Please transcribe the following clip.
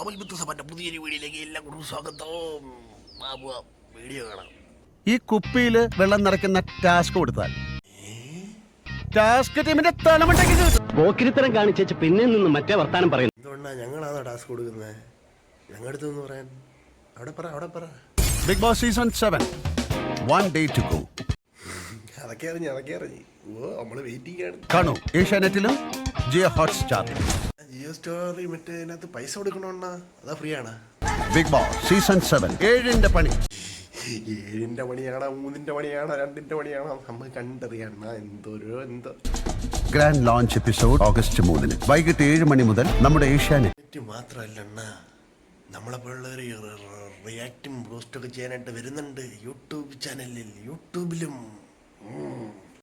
കാവൽ ബുദ്ധസഭന്റെ പുതിയൊരു വീഡിയോയിലേക്ക് എല്ലാം കൂടി സ്വാഗതം. ബാബു വീഡിയോ കാണാം. ഈ കുപ്പിയിൽ വെള്ളം നിറയ്ക്കുന്ന ടാസ്ക് കൊടുത്താൽ. ടാസ്ക് ടീമിന്റെ തലമുണ്ടെങ്കിൽ. പോക്കിരിത്തരം കാണിച്ചേച്ച് പിന്നെ നിന്ന് മറ്റേ വർത്താനം പറയുന്നു. എന്തുകൊണ്ടാ ഞങ്ങളാണോ ടാസ്ക് കൊടുക്കുന്നത്? ഞങ്ങളുടെ അടുത്തൊന്ന് പറയാൻ. അവിടെ പറ അവിടെ പറ. Big Boss season seven. One day to go അതൊക്കെ അറിഞ്ഞു അതൊക്കെ അറിഞ്ഞു. ഓ നമ്മൾ വെയിറ്റിംഗ് ആണ്. കാണൂ ഏഷ്യാനെറ്റിലും ജിയോ ഹോട്ട്സ്റ്റാറിലും. ജിയോ സ്റ്റോറി മറ്റേ അതിനകത്ത് പൈസ കൊടുക്കണോണ്ണാ അതാ ഫ്രീ ആണ് ബിഗ് ബോസ് സീസൺ സെവൻ ഏഴിന്റെ പണി. ഏഴിന്റെ പണിയാണോ മൂന്നിന്റെ പണിയാണോ രണ്ടിന്റെ പണിയാണോ? നമുക്ക് കണ്ടറിയണ എന്തോരോ എന്തോ. ഗ്രാൻഡ് ലോഞ്ച് എപ്പിസോഡ് ഓഗസ്റ്റ് മൂന്നിന്. വൈകിട്ട് ഏഴ് മണി മുതൽ നമ്മുടെ ഏഷ്യാനെറ്റ്. നെറ്റ് മാത്രമല്ല അണ്ണ നമ്മളെപ്പോലുള്ളവർ റിയാക്റ്റും പോസ്റ്റൊക്കെ ചെയ്യാനായിട്ട് വരുന്നുണ്ട്. യൂട്യൂബ് ചാനലിൽ യൂട്യൂബിലും.